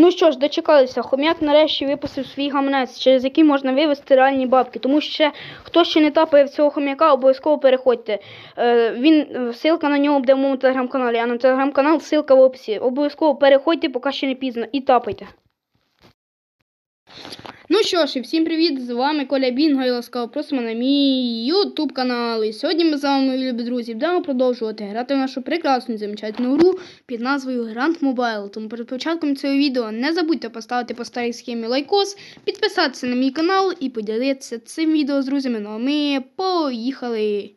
Ну що ж, дочекалися. Хом'як нарешті випустив свій гаманець, через який можна вивести реальні бабки. Тому що ще хто ще не тапає в цього хом'яка, обов'язково переходьте. Е, він е, ссылка на нього буде в моєму телеграм-каналі, а на телеграм-канал ссылка в описі. Обов'язково переходьте, поки ще не пізно, і тапайте. Ну що ж, і всім привіт! З вами Коля Бінго і ласкаво просимо на мій ютуб канал. І сьогодні ми з вами, мої любі друзі, будемо продовжувати грати в нашу прекрасну замечательну гру під назвою Grand Mobile. Тому перед початком цього відео не забудьте поставити по старій схемі лайкос, підписатися на мій канал і поділитися цим відео з друзями. Ну а ми поїхали!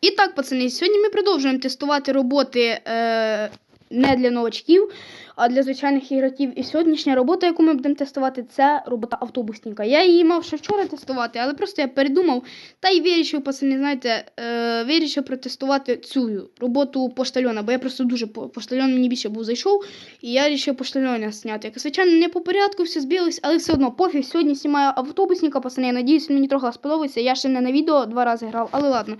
І так, пацани, сьогодні ми продовжуємо тестувати роботи е, не для новачків, а для звичайних ігроків. І сьогоднішня робота, яку ми будемо тестувати, це робота автобусника. Я її мав ще вчора тестувати, але просто я передумав та й вирішив, пацани, знаєте, е, вирішив протестувати цю роботу поштальона, бо я просто дуже по- поштальон мені більше був зайшов, і я вирішив поштальона зняти. Як, звичайно, не по порядку, все збилось, але все одно пофіг. Сьогодні знімаю автобусника, пацани. Я надіюсь, він мені трохи сподобається. Я ще не на відео два рази грав, але ладно.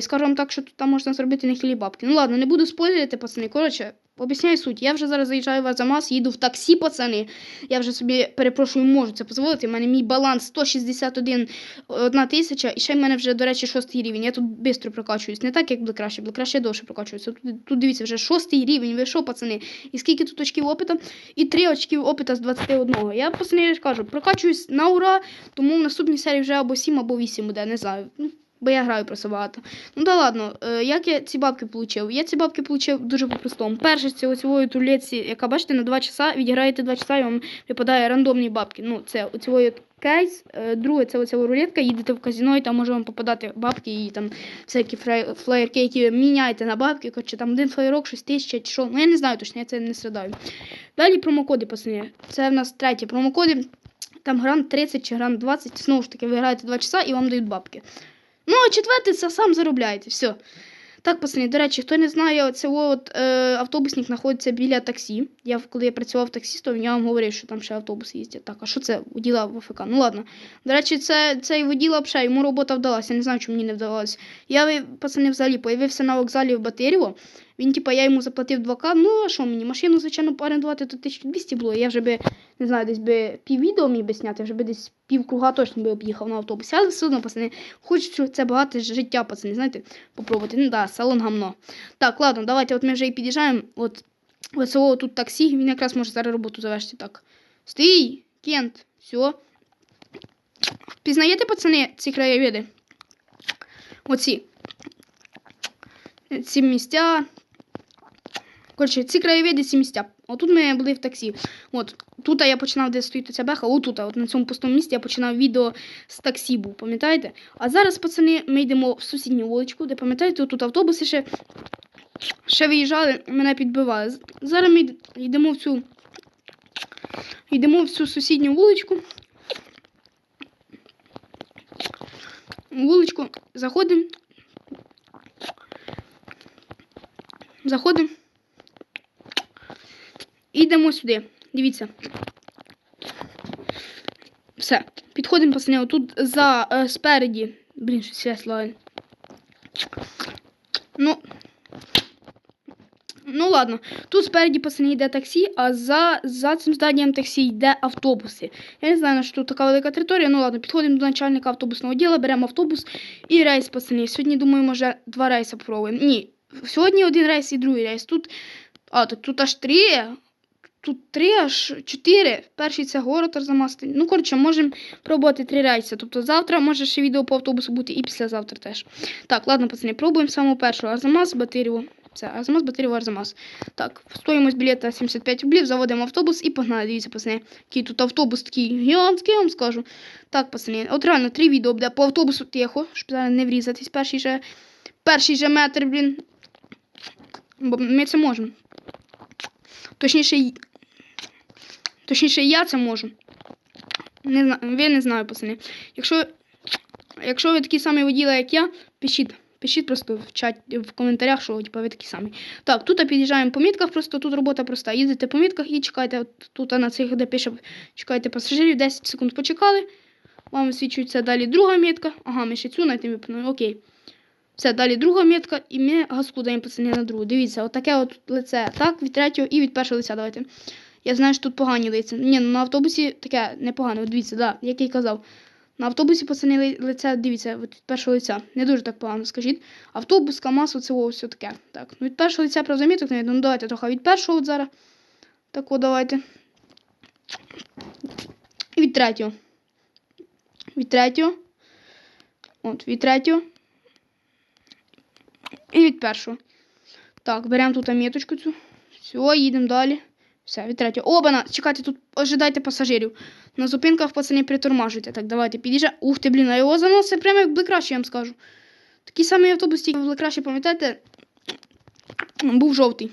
Скажу вам так, що тут там можна зробити нехилі бабки. Ну ладно, не буду спойлерити, пацани. Коротше, об'ясняю суть. Я вже зараз заїжджаю в Арзамас, їду в таксі, пацани. Я вже собі перепрошую, можу це дозволити. У мене мій баланс 161 одна тисяча, і ще в мене вже, до речі, шостий рівень. Я тут швидко прокачуюсь. Не так, як буде краще, буде краще довше прокачуюся. Тут, тут дивіться, вже шостий рівень. Ви що, пацани? І скільки тут очків опита? І три очків опита з 21. Я пацани я кажу, прокачуюсь на ура, тому в наступній серії вже або 7, або 8 буде, не знаю. Ну, Бо я граю просто багато. Ну да ладно, е, як я ці бабки отримав? Я ці бабки отримав дуже по-простому. Перше, з цього цілої турлеці, яка бачите, на 2 часа відіграєте 2 часа і вам випадає рандомні бабки. Ну, це оцілої кейс. Е, Друге, це оця рулетка, їдете в казино і там може вам попадати бабки і там всякі флеєрки, які міняєте на бабки. Коротше, там один флеєрок, щось тисяча чи що. Ну я не знаю точно, я це не страдаю. Далі промокоди, пацани. Це в нас третє промокоди. Там грант 30 чи грант 20. Знову ж таки, ви граєте 2 часа і вам дають бабки. Ну, а четвертий це сам заробляєте. Все. Так, пацани, до речі, хто не знає, це от, е, автобусник знаходиться біля таксі. Я, коли я працював таксістом, я вам говорив, що там ще автобуси їздять. Так, а що це? Воділа в АФК. Ну ладно. До речі, це, цей воділа ще, йому робота вдалася. Я не знаю, чому мені не вдалося. Я, пацани, взагалі появився на вокзалі в Батирєво. Він, типа, я йому заплатив 2К. Ну, а що мені? Машину, звичайно, орендувати то 1200 було. Я вже би, не знаю, десь би піввідео міг би зняти, вже би десь пів круга точно би об'їхав на автобусі. Але все одно, пацани, хочу це багато життя, пацани, знаєте, попробувати. Ну да, салон гамно. Так, ладно, давайте, от ми вже і під'їжджаємо. От оцього тут таксі, він якраз може зараз роботу завершити. Так. Стій, Кент, все. Пізнаєте, пацани, ці краєвиди? Оці. Ці місця. Коротше, ці краєвиди, ці місця. Отут ми були в таксі. От, тут я починав, де стоїть ця беха, отут, от на цьому пустому місці я починав відео з таксі був, пам'ятаєте? А зараз, пацани, ми йдемо в сусідню вуличку, де пам'ятаєте, тут автобуси ще, ще виїжджали, мене підбивали. Зараз ми йдемо в цю. Йдемо в цю сусідню вуличку. Вуличку, заходимо. Заходимо. Йдемо сюди. Дивіться. Все. Підходимо, пацани, отут за е, спереді. Блін, щось світло. Ну. Ну ладно. Тут спереді, пацани, йде таксі, а за, за цим зданням таксі йде автобуси. Я не знаю, на що тут така велика територія. Ну ладно, підходимо до начальника автобусного діла, беремо автобус і рейс, пацани. Сьогодні, думаю, може, два рейси попробуємо. Ні. Сьогодні один рейс і другий рейс. Тут. А, так тут аж три. Тут три, аж чотири. Перший це город Арзамас. Ну, коротше, можемо пробувати три рейси. Тобто завтра може ще відео по автобусу бути і післязавтра теж. Так, ладно, пацани, пробуємо самого першого. Арзамас, Батирєво. Це Арзамас, Батирєво, Арзамас. Так, стоїмость білета 75 рублів, заводимо автобус і погнали. Дивіться, пацани. Який тут автобус такий гігантський, я вам скажу. Так, пацани, от реально три відео буде по автобусу тихо, щоб не врізатись. Перший же, перший же метр, блін. Бо ми це можемо. Точніше, точніше, я це можу. Не знаю, ви не знаю, пацани. Якщо, якщо ви такі самі воділи, як я, пишіть. Пишіть просто в чат, в коментарях, що типу, ви такі самі. Так, тут під'їжджаємо по мітках, просто тут робота проста. Їдете по мітках і чекайте, тут на цих, де пише, чекайте пасажирів, 10 секунд почекали. Вам висвічується далі друга мітка. Ага, ми ще цю знайти випнули. Окей. Все, далі друга метка, і ми газку даємо пацани на другу. Дивіться, отаке от лице. Так, від третього і від першого лиця давайте. Я знаю, що тут погані лиця. Ні, ну на автобусі таке непогане. От дивіться, да, як я й казав. На автобусі пацани ли- лице, дивіться, от від першого лиця. Не дуже так погано, скажіть. Автобус, КАМАЗ, оце все таке. Так, ну від першого лиця правда заміток не. Ну давайте трохи від першого от зараз. Так от давайте. І від третього. Від третього. От, від третього. І від першого. Так, беремо тут міточку цю. Все, їдемо далі. Все, від третього. Обана! Чекайте, тут ожидайте пасажирів. На зупинках пацани притормажуйте. Так, давайте, під'їжджай. Ух ти, блін, а його заносить прямо як Блекраші, я вам скажу. Такий самий автобус, тільки в Блекраші, пам'ятаєте? Був жовтий.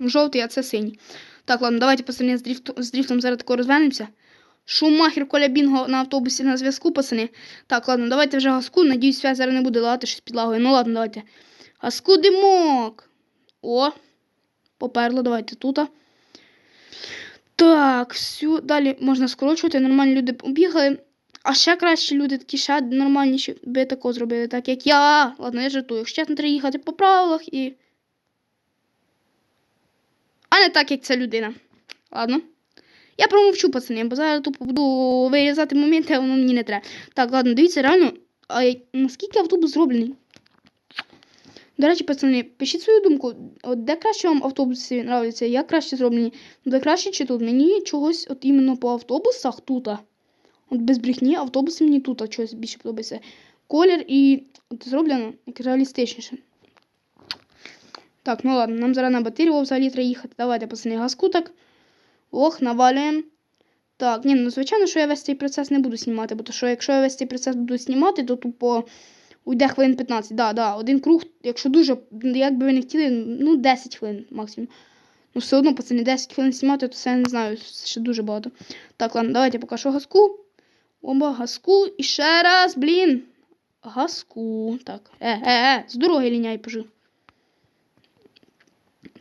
Жовтий, а це синій. Так, ладно, давайте пацани з дріфтом зараз тако розвернемося. Шумахер Коля Бінго на автобусі на зв'язку, пацани. Так, ладно, давайте вже газку. Надіюсь, связь зараз не буде лагати щось підлагою. Ну ладно, давайте. Газку димок. О, поперло, давайте тут. Так, всю. Далі можна скорочувати. Нормальні люди побігали. А ще кращі люди, такі ще нормальніші, би тако зробили, так як я. Ладно, я жартую. Якщо чесно, треба їхати по правилах і. А не так, як ця людина. Ладно. Я промовчу, пацани, бо зараз тупо буду вирізати моменти, а воно мені не треба. Так, ладно, дивіться, реально, а наскільки автобус зроблений? До речі, пацани, пишіть свою думку, от де краще вам автобуси нравляться, як краще зроблені? Де краще чи тут? Мені чогось от іменно по автобусах тут. От без брехні автобуси мені тут чогось більше подобається. Колір і от зроблено як реалістичніше. Так, ну ладно, нам зараз на батарею взагалі треба їхати. Давайте, пацани, газку так. Ох, навалюємо. Так, ні, ну звичайно, що я весь цей процес не буду знімати, бо то що якщо я весь цей процес буду знімати, то тупо уйде хвилин 15. Да, да, один круг, якщо дуже, як би ви не хотіли, ну 10 хвилин максимум. Ну, все одно, пацани, 10 хвилин знімати, то це я не знаю, ще дуже багато. Так, ладно, давайте поки що газку. Оба, газку. І ще раз, блін. Газку. Так. Е, е, е, з дороги ліняй, пожив.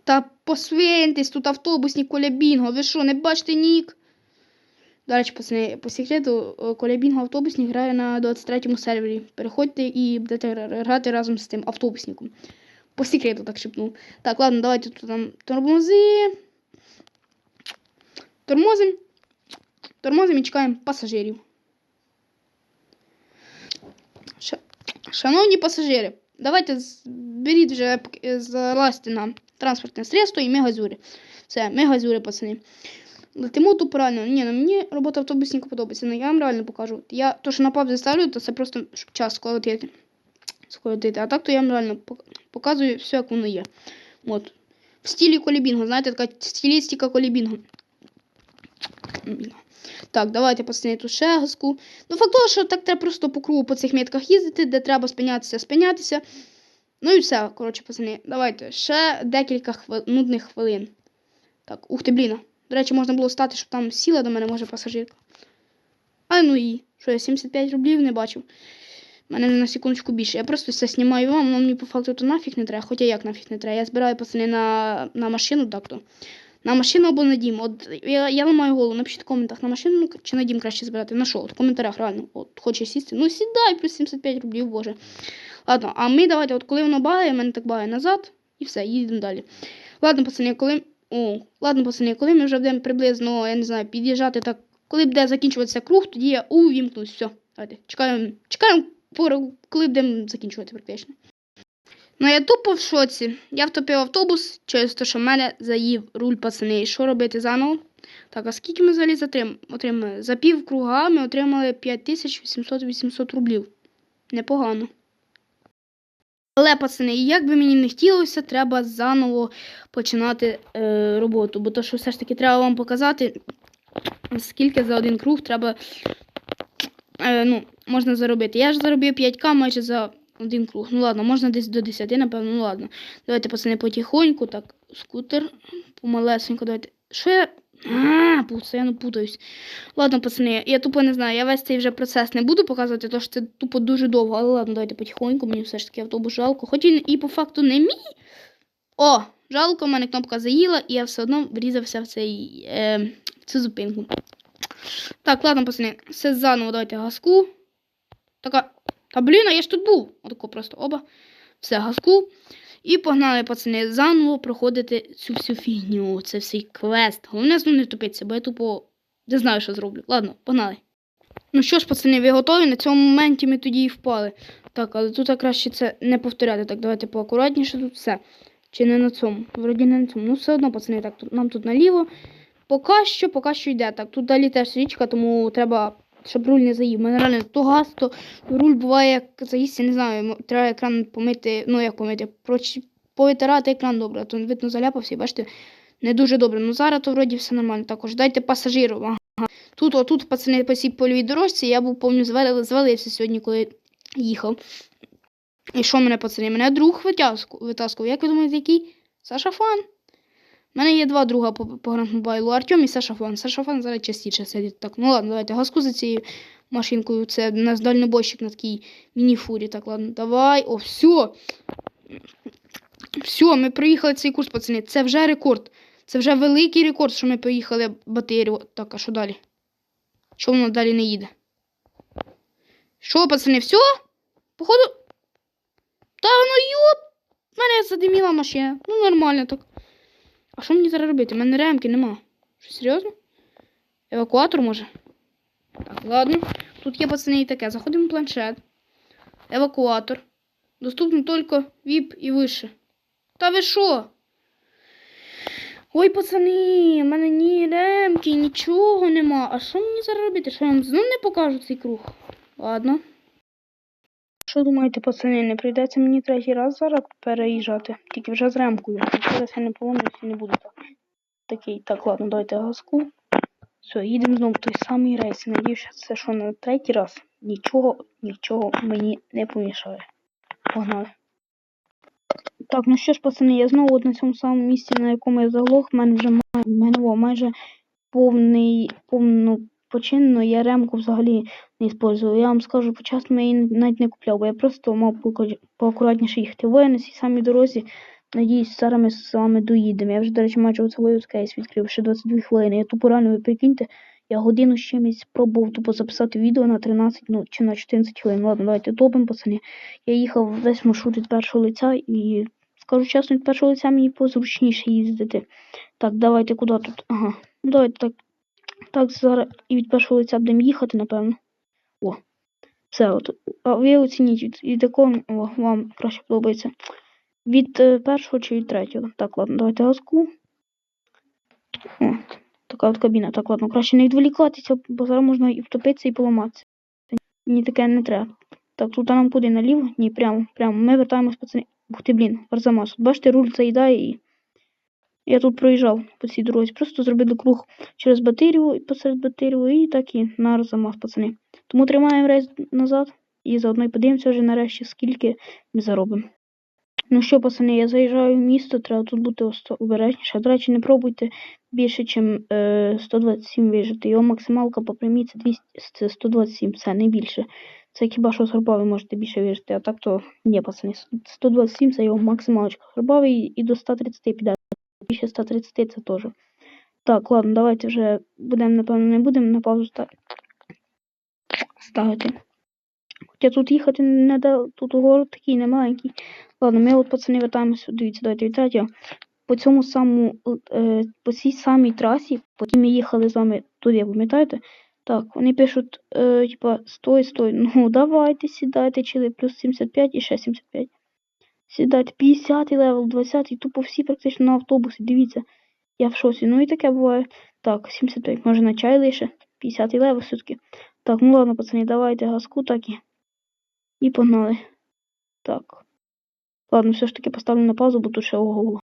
Та посвиньтесь, тут автобусні коля Бінго. Ви що, не бачите нік? До речі, пацани, по секрету, е, Бінго автобусник грає на 23-му сервері. Переходьте і будете гра- грати разом з тим автобусником. По секрету так шепнув. Так, ладно, давайте тут там тормози. Тормозим. Тормозим і чекаємо пасажирів. Ша- Шановні пасажири, давайте беріть вже залазьте на транспортне средство і ми газюри. Все, ми газюри, пацани. Летимо тупо реально. Ні, ну мені робота автобусника подобається, але я вам реально покажу. Я то, що на паузу ставлю, то це просто щоб час скоротити. Скоротити. А так то я вам реально пок- показую все, як воно є. От. В стилі колібінго, знаєте, така стилістика колібінго. Так, давайте пацани тут ще. Ну, факт того, що так треба просто по кругу по цих метках їздити, де треба спинятися, спинятися. Ну і все, коротше, пацани, давайте ще декілька хвил... нудних хвилин. Так, ух ти, блін. До речі, можна було стати, щоб там сіла до мене, може, пасажирка. А ну і, що я 75 рублів не бачив. У мене на секундочку більше. Я просто все знімаю вам, воно мені по факту то нафіг не треба. Хоча як нафіг не треба. Я збираю пацани на, на машину, так то. На машину або на дім. От я, я ламаю голову, напишіть в коментах на машину чи на дім краще збирати. На що? От в коментарях реально. От хочеш сісти. Ну сідай, плюс 75 рублів, боже. Ладно, а ми давайте, от коли воно багає, мене так багає назад, і все, їдемо далі. Ладно, пацани, коли. О, ладно, пацани, коли ми вже будемо приблизно, я не знаю, під'їжджати так. Коли буде закінчуватися круг, тоді я увімкнусь. Все. Давайте. Чекаємо. Чекаємо, коли будемо закінчувати практично. Ну я тупо в шоці. Я втопив автобус через те, що в мене заїв руль пацани. І що робити заново? Так, а скільки ми взагалі отримали? За пів круга ми отримали 5800-800 рублів. Непогано. Але, пацани, як би мені не хотілося, треба заново починати е, роботу. Бо то, що все ж таки треба вам показати, скільки за один круг треба е, ну, можна заробити. Я ж заробив 5к майже за один круг. Ну ладно, можна десь до 10, напевно, ну ладно. Давайте, пацани, потихоньку, так, скутер, помалесенько, давайте. Що я. А, постійно путаюсь. Ладно, пацани, я тупо не знаю, я весь цей вже процес не буду показувати, тому що це тупо дуже довго. Але ладно, давайте потихоньку, мені все ж таки автобус жалко. Хоч він і по факту не мій. О, жалко, в мене кнопка заїла, і я все одно врізався в, цей, е, в цю зупинку. Так, ладно, пацани, все заново давайте газку. Така. Та блін, а я ж тут був. Отако просто оба. Все, газку. І погнали, пацани, заново проходити цю всю фігню. Це всій квест. Головне знову не втопитися, бо я тупо не знаю, що зроблю. Ладно, погнали. Ну що ж, пацани, ви готові? На цьому моменті ми тоді і впали. Так, але тут краще це не повторяти. Так, давайте поакуратніше тут все. Чи не на цьому? Вроді не на цьому. Ну, все одно, пацани, так, тут, нам тут наліво. Поки що, поки що йде. Так, тут далі теж річка, тому треба, щоб руль не заїв. Мене реально то газ, то руль буває, як заїсть, я не знаю, треба екран помити, ну як помити, повитирати екран добре, а то видно заляпався, бачите, не дуже добре. Ну зараз то вроді все нормально. Також дайте пасажиру. Ага. Тут, отут, пацани, по цій польовій дорожці, я був повністю звалив, звалився сьогодні, коли їхав. І що мене, пацани? Мене друг витаскував. Як ви думаєте, який? Саша Фан. У мене є два друга по, по Гранд Мобайлу, Артем і Саша Фан. Саша Фан зараз частіше сидить. Так, ну ладно, давайте газку за цією машинкою. Це у нас дальнобойщик на такій міні-фурі. Так, ладно, давай. О, все. Все, ми проїхали цей курс, пацани. Це вже рекорд. Це вже великий рекорд, що ми проїхали батарею. Так, а що далі? Що воно далі не їде? Що, пацани, все? Походу. Та ну йоп! В мене задиміла машина. Ну нормально так. А що мені зараз робити? У мене ремки нема. Що, серйозно? Евакуатор може? Так, ладно. Тут є пацани і таке. Заходимо в планшет. Евакуатор. Доступно тільки VIP і вище. Та ви що? Ой, пацани, в мене ні ремки, нічого нема. А що мені зараз робити? Що я вам знову не покажу цей круг? Ладно. Що думаєте, пацани, не прийдеться мені третій раз зараз переїжджати? Тільки вже з ремкою. Зараз я не поломлюсь і не буду так. Такий, так, ладно, дайте газку. Все, їдемо знову в той самий рейс. Надіюся, це що на третій раз нічого, нічого мені не помішає. Погнали. Так, ну що ж, пацани, я знову на цьому самому місці, на якому я заглох, в мене вже май- майже повний, повно починено, я ремку взагалі не использую. Я вам скажу, почасно я її навіть не купляв, бо я просто мав поакура- поакуратніше їхати. Я на цій самій дорозі, надіюсь, зараз ми з вами доїдемо. Я вже, до речі, майже оцей кейс відкрив, ще 22 хвилини. Я тупо реально, ви прикиньте, я годину з чимось пробував тупо записати відео на 13, ну, чи на 14 хвилин. Ладно, давайте топимо, пацани. Я їхав весь маршрут від першого лиця і, скажу чесно, від першого лиця мені позручніше їздити. Так, давайте куди тут? Ага. Ну давайте так. Так, зараз і від першого лиця будемо їхати, напевно. О. Все, от. А ви оцініть, від, від якого вам краще подобається. Від е, першого чи від третього. Так, ладно, давайте газку. О, така от кабіна. Так, ладно, краще не відволікатися, бо зараз можна і втопитися, і поламатися. Мені таке не треба. Так, тут нам куди наліво? Ні, прямо, прямо. Ми вертаємось, пацани. Ух ти, блін, Арзамас. Бачите, руль заїдає і. Я тут проїжджав по цій дорозі. Просто зробили круг через батарію, посеред батарію і так і на Арзамас, пацани. Тому тримаємо рейс назад і заодно й подивимося вже нарешті, скільки ми заробимо. Ну що, пацани, я заїжджаю в місто, треба тут бути обережніше. До речі, не пробуйте більше, ніж е, 127 вижити. Його максималка по прямій це 200, це 127, все, не більше. Це хіба що з ви можете більше вижити, а так то ні, пацани. 127 це його максималочка. Горбовий і до 130 піде. Більше 130 це теж. Так, ладно, давайте вже будемо, напевно, не будемо на паузу ста- ставити. Хоча тут їхати не да, тут город такий немаленький. Ладно, ми от пацани вертаємося. Дивіться, давайте від. По цьому самому, е, по цій самій трасі, потім ми їхали з вами туди, пам'ятаєте? Так, вони пишуть, е, типа, стой, стой. Ну, давайте, сідайте, чили, плюс 75 і ще 75. Сідайте, 50 левел, 20 тупо всі практично на автобусі, дивіться. Я в шоці. Ну і таке буває. Так, 75, може на чай лише. 50 левел все-таки. Так, ну ладно, пацани, давайте газку так і. І погнали. Так. Ладно, все ж таки поставлю на паузу, бо тут ще ого.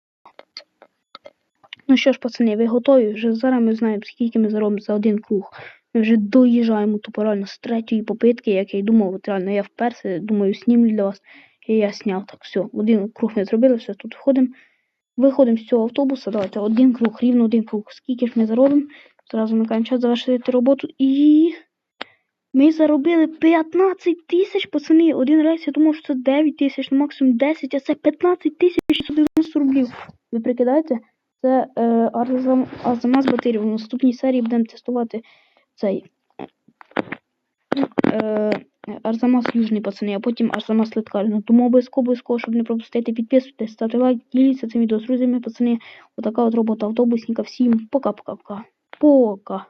Ну що ж, пацани, ви готові? Вже зараз ми знаємо, скільки ми заробимо за один круг. Ми вже доїжджаємо тупо реально з третьої попитки, як я й думав, от реально я вперше, думаю, снімлю для вас. І я сняв так, все. Один круг ми зробили, все, тут входимо. Виходимо з цього автобуса, давайте один круг, рівно один круг. Скільки ж ми заробимо? Зразу вмикаємо час завершити роботу і. Ми заробили 15 тисяч, пацани. Один рейс, я думав, що це 9 тисяч, ну максимум 10, а це 15 тисяч 190 рублів. Ви прикидаєте? Це е, Арзам, Арзамас батарів. В наступній серії будемо тестувати цей. Е, Арзамас Южний, пацани, а потім Арзамас Литкарина. Тому обов'язково, обов'язково, щоб не пропустити, підписуйтесь, ставте лайк, діліться цим відео з друзями, пацани. Отака от робота автобусника. Всім пока-пока-пока. Пока.